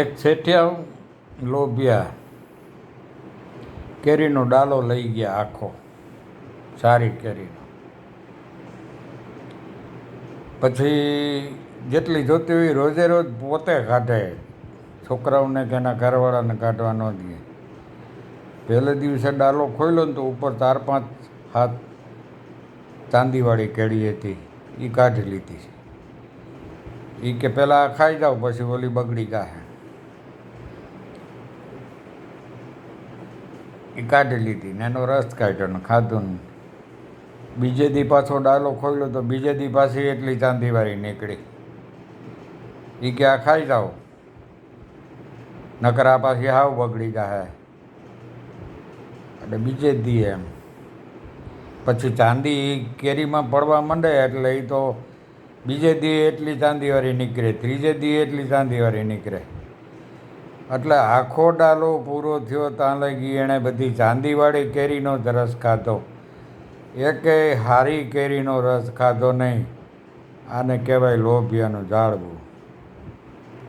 એક શેઠિયા લોભિયા, કેરીનો ડાલો લઈ ગયા આખો, સારી કેરીનો. પછી જેટલી જોતી હોય રોજે રોજ પોતે કાઢે છોકરાઓને કે એના ઘરવાળાને કાઢવા ન દે. પહેલે દિવસે ડાલો ખોલ્યો ને તો ઉપર ચાર પાંચ હાથ ચાંદીવાળી કેળી હતી એ કાઢી લીધી એ કે પહેલાં ખાઈ જાઓ, પછી ઓલી બગડી ગાહે. એ કાઢી લીધી ને એનો રસ કાઢ્યો ને ખાધું બીજે દી પાછો ડાલો ખોલ્યો તો બીજે દી પાછી એટલી ચાંદીવાળી નીકળી. એ કે, આ ખાઈ જાઓ. નકરા પાછી હાવ બગડી જાય એટલે બીજે દી એમ. પછી ચાંદી કેરીમાં પડવા માંડે એટલે એ તો બીજે દી એટલી ચાંદીવાળી નીકળે, ત્રીજે દી એટલી ચાંદીવાળી નીકળે. એટલે આખો ડાલો પૂરો થયો ત્યાં લગી એણે બધી ચાંદીવાળી કેરીનો જ રસ ખાધો. એકેય હારી કેરીનો રસ ખાધો નહીં. આને કહેવાય લોભિયાનું ઝાડવું.